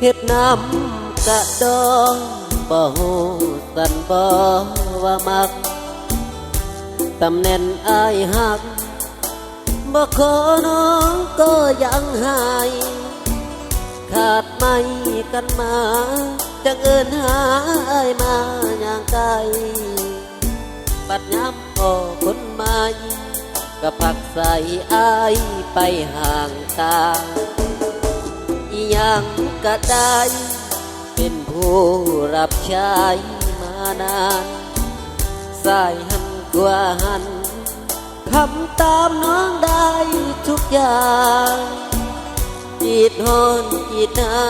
เฮ็ดน้ำ กะดองบ่ฮู้สันบ่ว่ามักตำแหน่งอายหักบ่ขอน้องก็ยังหาย ขาดไม่กันมา จังเอินหาอายมาอย่างไกลปัดย้ำพอคนใหม่ก็พักใส่อายไปห่างตาอีหยังก็ได้ ผู้รับใช้มานานสายหันกว่าหันทำตามน้องได้ทุกอย่างจีดฮอนจีดหนา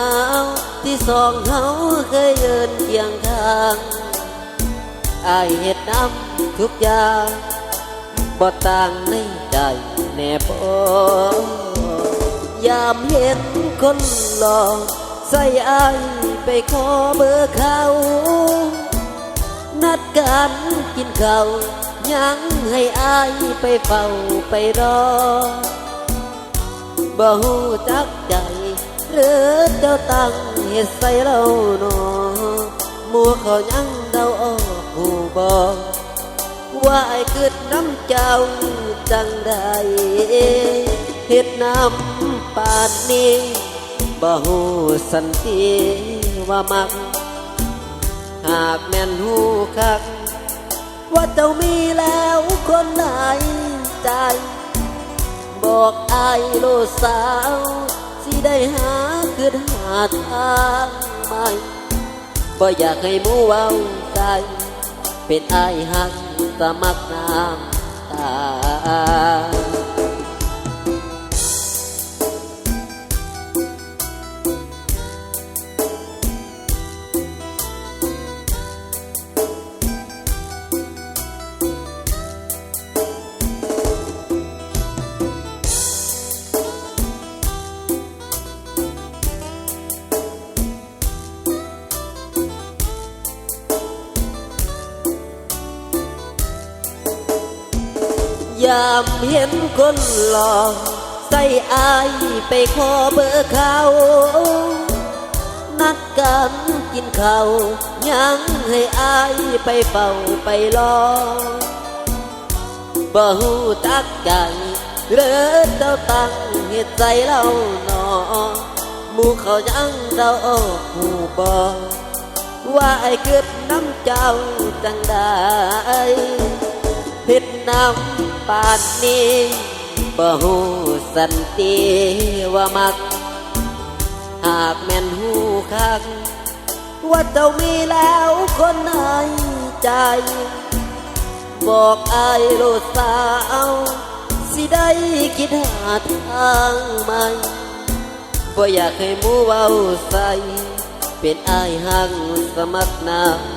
วที่สองเฮาเคยเดินเคียงข้างอายเฮ็ดน้ำทุกอย่างบ่ต่างในใจแน่บ่ยามเห็นคนหล่อ ใส่ไอไปขอเบอร์เขา นัดกันกินข้าวยังให้อายไปเฝ้าไปรอบ่ฮู้จักใจ หรือเจ้าตั้งเหตุใส่เราหนอมัวเขายังเดาออกหูบ่ว่าไอ้เกิดน้ำเจ้าจังใดเฮ็ดน้ำปานนี้ บ่ฮู้สันติว่ามัก หากแม่นหูคัก ว่าเจ้ามีแล้วคนไหนใจ บอกอายโลสาว สิได้หาคือหาทางใหม่บ่อยากให้หมูเว้าใจ เป็นอายหักสมัครน้ำตา ยามเห็นคนหล่อใส่อายไปขอเบอร์เขา นัดกันกินเขายังให้อายไปเฝ้าไปรอบ่ฮู้ตักใจหรือเจ้าตั้งเหตุใจเราหนอหมูเขายังเดาออกหูบ่ว่าไอ้เกิดน้ำเจ้าจังได้ เฮ็ดน้ำปานนี้บ่ฮู้สันติว่ามัก หากแม่นหูคัก ว่าเจ้ามีแล้วคนในใจ บอกอายโลสาว สิได้คิดหาทางใหม่บ่อยากให้มูเว้าใส่ เป็นอายหักสมัครน้ำตา